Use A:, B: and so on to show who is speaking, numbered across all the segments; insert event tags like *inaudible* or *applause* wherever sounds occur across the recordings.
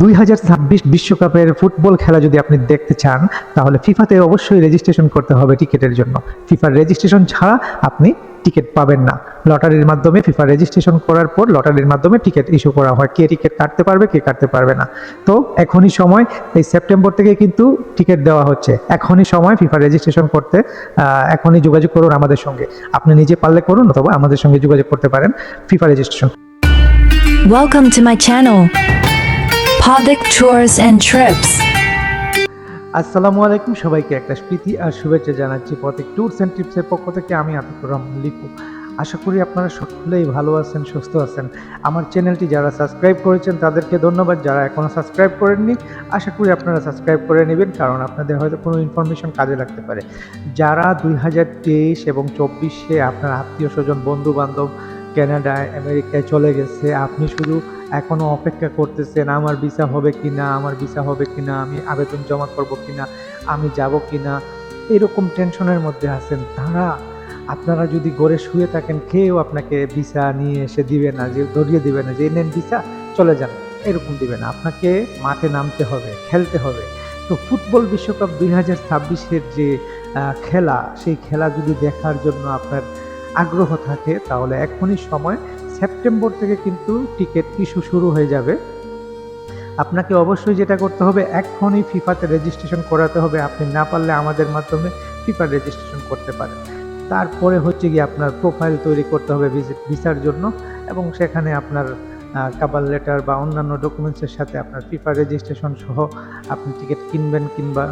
A: দুই হাজার ছাব্বিশ বিশ্বকাপের ফুটবল খেলা যদি আপনি দেখতে চান তাহলে ফিফাতে অবশ্যই রেজিস্ট্রেশন করতে হবে টিকিটের জন্য। ফিফার রেজিস্ট্রেশন ছাড়া আপনি টিকিট পাবেন না। লটারির মাধ্যমে ফিফা রেজিস্ট্রেশন করার পর লটারির মাধ্যমে টিকিট ইস্যু করা হয়। কে টিকিট কাটতে পারবে কে কাটতে পারবে না। তো এখনই সময় এই সেপ্টেম্বর থেকে কিন্তু টিকিট দেওয়া হচ্ছে। এখনই সময় ফিফা রেজিস্ট্রেশন করতে এখনই যোগাযোগ করুন আমাদের সঙ্গে। আপনি নিজে পারলে করুন অথবা আমাদের সঙ্গে যোগাযোগ করতে পারেন FIFA registration
B: Welcome to my channel, Podik Tours and Trips.
A: আসসালামু আলাইকুম সবাইকে, একটা প্রীতি আর শুভেচ্ছা জানাচ্ছি প্রত্যেক ট্যুরস অ্যান্ড ট্রিপসের পক্ষ থেকে আমি আতিকুর রহমান লিপু। আশা করি আপনারা সকলেই ভালো আছেন, সুস্থ আছেন। আমার চ্যানেলটি যারা সাবস্ক্রাইব করেছেন, তাদেরকে ধন্যবাদ। যারা এখনও সাবস্ক্রাইব করেননি, আশা করি আপনারা সাবস্ক্রাইব করে নেবেন, কারণ আপনাদের হয়তো কোনো ইনফরমেশন কাজে লাগতে পারে। যারা দুই হাজার তেইশ এবং চব্বিশে আপনার আত্মীয় স্বজন বন্ধু বান্ধব কানাডায় আমেরিকায় চলে গেছে। আপনি শুধু এখনও অপেক্ষা করতেছেন, আমার ভিসা হবে কি না আমার ভিসা হবে কি না আমি আবেদন জমা করব কি না আমি যাব কি না এরকম টেনশনের মধ্যে আছেন। তারা, আপনারা যদি গড়ে শুয়ে থাকেন, কেউ আপনাকে ভিসা নিয়ে এসে দিবে না, যে ধরিয়ে দিবে না, যে নেন ভিসা চলে যান। এরকম দিবে না। আপনাকে মাঠে নামতে হবে, খেলতে হবে। তো ফুটবল বিশ্বকাপ দুই হাজার ছাব্বিশের যে খেলা, সেই খেলা যদি দেখার জন্য আপনার আগ্রহ থাকে, তাহলে এখনই সময়। সেপ্টেম্বর থেকে কিন্তু টিকিট ইস্যু শুরু হয়ে যাবে। আপনাকে অবশ্যই যেটা করতে হবে, এখনই ফিফাতে রেজিস্ট্রেশন করাতে হবে। আপনি না পারলে আমাদের মাধ্যমে ফিফা রেজিস্ট্রেশন করতে পারেন। তারপরে হচ্ছে গিয়ে আপনার প্রোফাইল তৈরি করতে হবে ভিসার জন্য এবং সেখানে আপনার কাবাল লেটার বা অন্যান্য ডকুমেন্টসের সাথে আপনার ফিফা রেজিস্ট্রেশন সহ আপনি টিকিট কিনবেন কিংবা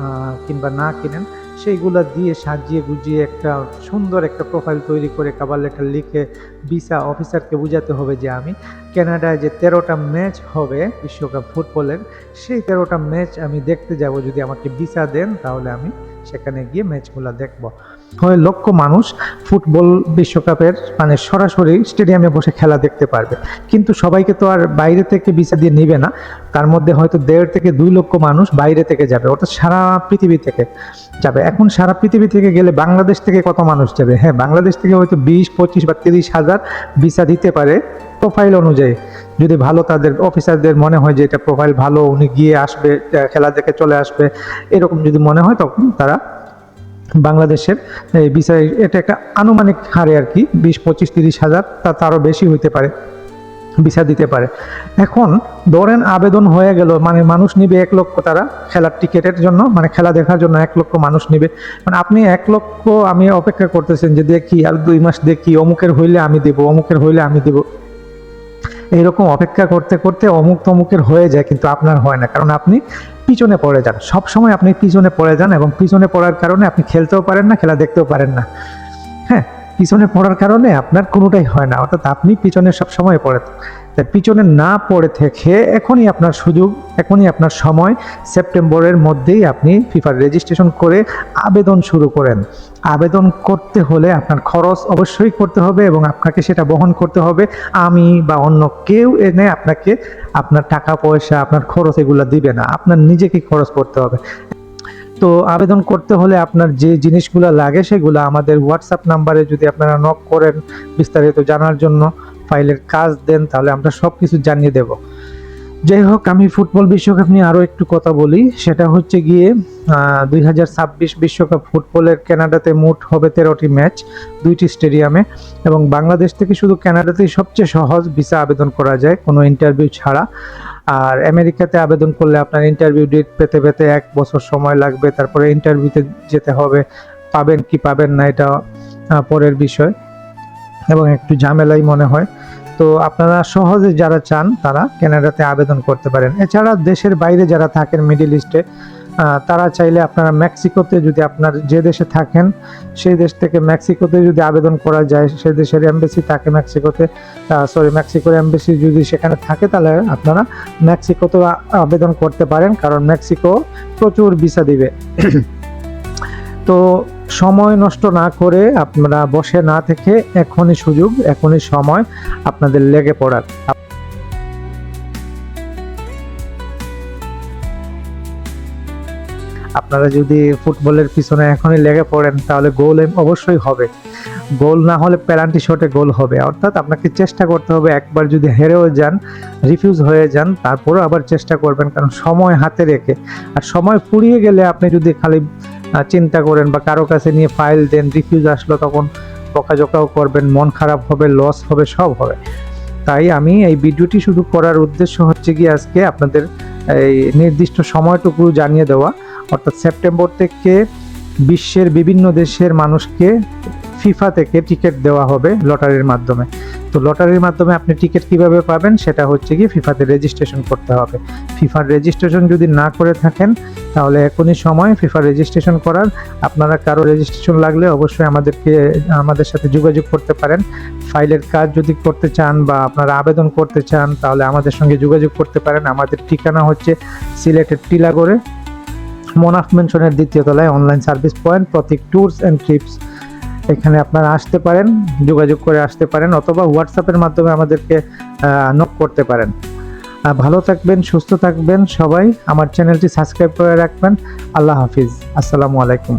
A: কিংবা না কিনেন, সেইগুলো দিয়ে সাজিয়ে গুজিয়ে একটা সুন্দর একটা প্রোফাইল তৈরি করে কাবার লেটার লিখে ভিসা অফিসারকে বোঝাতে হবে যে আমি কানাডায় যে তেরোটা ম্যাচ হবে বিশ্বকাপ ফুটবলের সেই তেরোটা ম্যাচ আমি দেখতে যাব। যদি আমাকে ভিসা দেন, তাহলে আমি সেখানে গিয়ে ম্যাচগুলো দেখব। হয় লক্ষ মানুষ ফুটবল বিশ্বকাপের মানে সরাসরি স্টেডিয়ামে বসে খেলা দেখতে পারবে। কিন্তু সবাইকে তো আর বাইরে থেকে ভিসা দিয়ে নেবে না। তার মধ্যে হয়তো দেড় থেকে দুই লক্ষ মানুষ বাইরে থেকে যাবে, অর্থাৎ সারা পৃথিবী থেকে যাবে। এখন সারা পৃথিবী থেকে গেলে বাংলাদেশ থেকে কত মানুষ যাবে? হ্যাঁ বাংলাদেশ থেকে হয়তো বিশ, পঁচিশ বা তিরিশ হাজার ভিসা দিতে পারে প্রোফাইল অনুযায়ী, যদি ভালো তাদের অফিসারদের মনে হয় যে এটা প্রোফাইল ভালো, উনি গিয়ে আসবে খেলা দেখে চলে আসবে, এরকম যদি মনে হয় তখন তারা বাংলাদেশের, এই বিষয় এটা একটা আনুমানিক হারে আর কি, বিশ, পঁচিশ, তিরিশ হাজার, তা তারও বেশি হইতে পারে, ভিসা দিতে পারে। এখন ধরেন আবেদন হয়ে গেল মানে মানুষ নিবে এক লক্ষ তারা খেলার টিকেটের জন্য মানে খেলা দেখার জন্য এক লক্ষ মানুষ নিবে। মানে আপনি এক লক্ষ, আমি অপেক্ষা করতেছেন যে দেখি, আর দুই মাস দেখি, অমুকের হইলে আমি দেব, অমুকের হইলে আমি দেব। এইরকম অপেক্ষা করতে করতে অমুক তমুকের হয়ে যায়, কিন্তু আপনার হয় না। কারণ আপনি পিছনে পড়ে যান। সবসময় আপনি পিছনে পড়ে যান এবং পিছনে পড়ার কারণে আপনি খেলতেও পারেন না, খেলা দেখতেও পারেন না। হ্যাঁ পিছনে পড়ার কারণে আপনার কোনোটাই হয় না। অর্থাৎ আপনি পিছনে সব সময় পড়ে তাই পিছনে না পড়ে থেকে এখনই আপনার সুযোগ, এখনই আপনার সময় সেপ্টেম্বরের মধ্যেই আপনি ফিফার রেজিস্ট্রেশন করে আবেদন শুরু করেন। আবেদন করতে হলে আপনার খরচ অবশ্যই করতে হবে এবং আপনাকে সেটা বহন করতে হবে। আমি বা অন্য কেউ এনে আপনাকে আপনার টাকা, পয়সা, আপনার খরচ এগুলো দিবে না। আপনার নিজেকে খরচ করতে হবে। তো আবেদন করতে হলে আপনার যে জিনিসগুলো লাগে সেগুলো আমাদের হোয়াটসঅ্যাপ নাম্বারে যদি আপনারা নক করেন বিস্তারিত জানার জন্য। ফাইলের কাজ দেন, তাহলে আমরা সব কিছু জানিয়ে দেব। যাই হোক, আমি ফুটবল বিশ্বকাপ নিয়ে আরও একটু কথা বলি। সেটা হচ্ছে গিয়ে দুই বিশ্বকাপ ফুটবলের কানাডাতে মোট হবে তেরোটি ম্যাচ, দুইটি স্টেডিয়ামে। এবং বাংলাদেশ থেকে শুধু কানাডাতেই সবচেয়ে সহজ ভিসা আবেদন করা যায়, কোনো ইন্টারভিউ ছাড়া। আর আমেরিকাতে আবেদন করলে আপনার ইন্টারভিউ ডেট পেতে পেতে এক বছর সময় লাগবে। তারপরে ইন্টারভিউতে যেতে হবে, পাবেন কি পাবেন না, এটা পরের বিষয়। এবং একটু ঝামেলাই মনে হয়। তো আপনারা সহজে যারা চান, তারা কানাডাতে আবেদন করতে পারেন। এছাড়া দেশের বাইরে যারা থাকেন মিডিল ইস্টে তারা চাইলে আপনারা মেক্সিকোতে যদি আপনার যে দেশে থাকেন, সেই দেশ থেকে মেক্সিকোতে যদি আবেদন করা যায়, সে দেশের এমবেসি থাকে মেক্সিকোতে সরি মেক্সিকোর এমবেসি যদি সেখানে থাকে, তাহলে আপনারা মেক্সিকোতে আবেদন করতে পারেন, কারণ মেক্সিকো প্রচুর ভিসা দিবে। *coughs* তো সময় নষ্ট না করে আপনারা বসে না থেকে এখনই সুযোগ, এখনই সময় আপনাদের লেগে পড়ার। আপনারা যদি ফুটবলের পিছনে এখনই লেগে পড়েন, তাহলে গোল অবশ্যই হবে। গোল না হলে পেনাল্টি শটে গোল হবে। অর্থাৎ আপনাকে চেষ্টা করতে হবে একবার যদি হেরেও যান রিফিউজ হয়ে যান, তারপরেও আবার চেষ্টা করবেন, কারণ সময় হাতে রেখে। আর সময় ফুরিয়ে গেলে আপনি যদি খালি চিন্তা করেন বা কারও কাছে নিয়ে ফাইল দেন রিফিউজ আসলো তখন বকাঝকাও করবেন, মন খারাপ হবে লস হবে, সব হবে। তাই আমি এই ভিডিওটি শুরু করার উদ্দেশ্য হচ্ছে কি আজকে আপনাদের এই নির্দিষ্ট সময়টুকু জানিয়ে দেওয়া। অর্থাৎ সেপ্টেম্বর থেকে বিশ্বের বিভিন্ন দেশের মানুষকে ফিফা থেকে টিকিট দেওয়া হবে লটারির মাধ্যমে। তো লটারির মাধ্যমে আপনি টিকিট কীভাবে পাবেন সেটা হচ্ছে কি ফিফাতে রেজিস্ট্রেশন করতে হবে। ফিফার রেজিস্ট্রেশন যদি না করে থাকেন, তাহলে এখনই সময় ফিফার রেজিস্ট্রেশন করার। আপনারা কারও রেজিস্ট্রেশন লাগলে অবশ্যই আমাদেরকে, আমাদের সাথে যোগাযোগ করতে পারেন। ফাইলের কাজ যদি করতে চান বা আপনারা আবেদন করতে চান, তাহলে আমাদের সঙ্গে যোগাযোগ করতে পারেন। আমাদের ঠিকানা হচ্ছে সিলেটের টিলাগড়ে, মোনাফ মেনশনের দ্বিতীয় তলায় online service point, Pratik tours and trips. এখানে আপনারা আসতে পারেন, যোগাযোগ করে আসতে পারেন অথবা হোয়াটসঅ্যাপের মাধ্যমে আমাদেরকে নক করতে পারেন। ভালো থাকবেন, সুস্থ থাকবেন সবাই। আমার চ্যানেলটি সাবস্ক্রাইব করে রাখবেন। আল্লাহ হাফিজ। আসসালামু আলাইকুম।